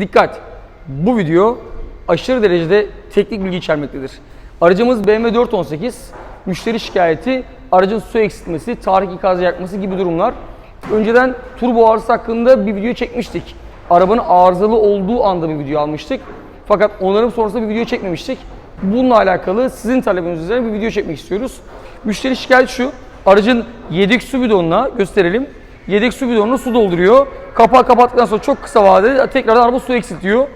Dikkat! Bu video aşırı derecede teknik bilgi içermektedir. Aracımız BMW 418, müşteri şikayeti, aracın su eksiltmesi, tarih ikazı yakması gibi durumlar. Önceden turbo arızası hakkında bir video çekmiştik. Arabanın arızalı olduğu anda bir video almıştık. Fakat onarım sonrasında bir video çekmemiştik. Bununla alakalı sizin talebiniz üzerine bir video çekmek istiyoruz. Müşteri şikayeti şu. Aracın yedek su bidonuna gösterelim. Yedek su bidonuna su dolduruyor. Kapağı kapattıktan sonra çok kısa vadede tekrardan araba su eksiltiyor.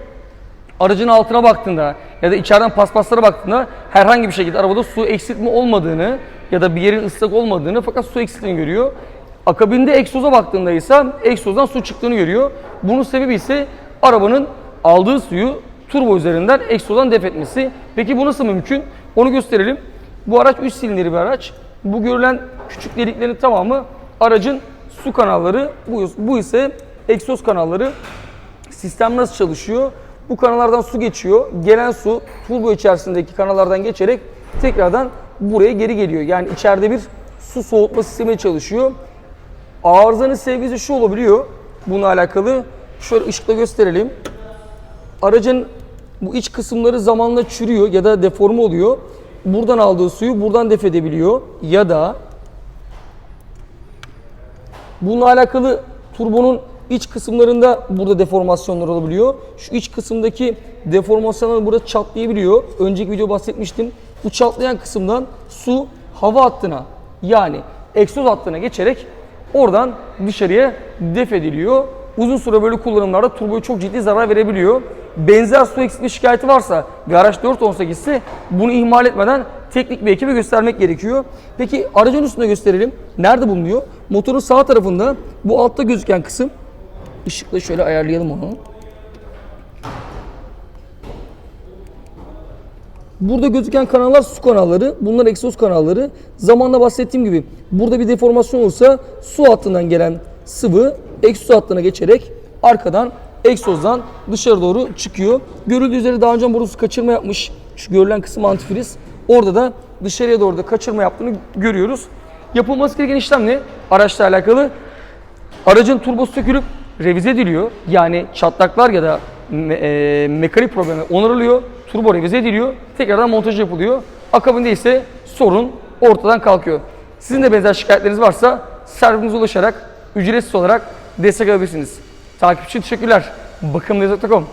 Aracın altına baktığında ya da içeriden paspaslara baktığında herhangi bir şekilde arabada su eksiltme olmadığını ya da bir yerin ıslak olmadığını fakat su eksilttiğini görüyor. Akabinde egzoza baktığında ise egzozdan su çıktığını görüyor. Bunun sebebi ise arabanın aldığı suyu turbo üzerinden egzozdan def etmesi. Peki bu nasıl mümkün? Onu gösterelim. Bu araç 3 silindirli bir araç. Bu görülen küçük deliklerin tamamı aracın su kanalları. Bu, bu ise egzoz kanalları. Sistem nasıl çalışıyor? Bu kanallardan su geçiyor. Gelen su turbo içerisindeki kanallardan geçerek tekrardan buraya geri geliyor. Yani içeride bir su soğutma sistemi çalışıyor. Arızanın sevgisi şu olabiliyor. Bununla alakalı şöyle ışıkla gösterelim. Aracın bu iç kısımları zamanla çürüyor ya da deforme oluyor. Buradan aldığı suyu buradan def edebiliyor ya da Bununla alakalı turbonun iç kısımlarında burada deformasyonlar olabiliyor. Şu iç kısımdaki deformasyonlar burada çatlayabiliyor. Önceki video bahsetmiştim. Bu çatlayan kısımdan su hava hattına yani egzoz hattına geçerek oradan dışarıya def ediliyor. Uzun süre böyle kullanımlarda turboya çok ciddi zarar verebiliyor. Benzer su eksikliği şikayeti varsa ve araç 418 ise bunu ihmal etmeden teknik bir ekibe göstermek gerekiyor. Peki aracın üstünde gösterelim. Nerede bulunuyor? Motorun sağ tarafında bu altta gözüken kısım. Işıkla şöyle ayarlayalım onu. Burada gözüken kanallar su kanalları. Bunlar egzoz kanalları. Zamanla bahsettiğim gibi burada bir deformasyon olursa su hattından gelen sıvı egzoz hattına geçerek arkadan egzozdan dışarı doğru çıkıyor. Görüldüğü üzere daha önce borusu kaçırma yapmış. Şu görülen kısım antifriz. Orada da dışarıya doğru da kaçırma yaptığını görüyoruz. Yapılması gereken işlem ne? Araçla alakalı aracın turbosu sökülüp revize ediliyor. Yani çatlaklar ya da me- e, mekanik problemi onarılıyor. Turbo revize ediliyor. Tekrardan montaj yapılıyor. Akabinde ise sorun ortadan kalkıyor. Sizin de benzer şikayetleriniz varsa servisimize ulaşarak ücretsiz olarak destek alabilirsiniz. Takip için teşekkürler. Bakımdayız.com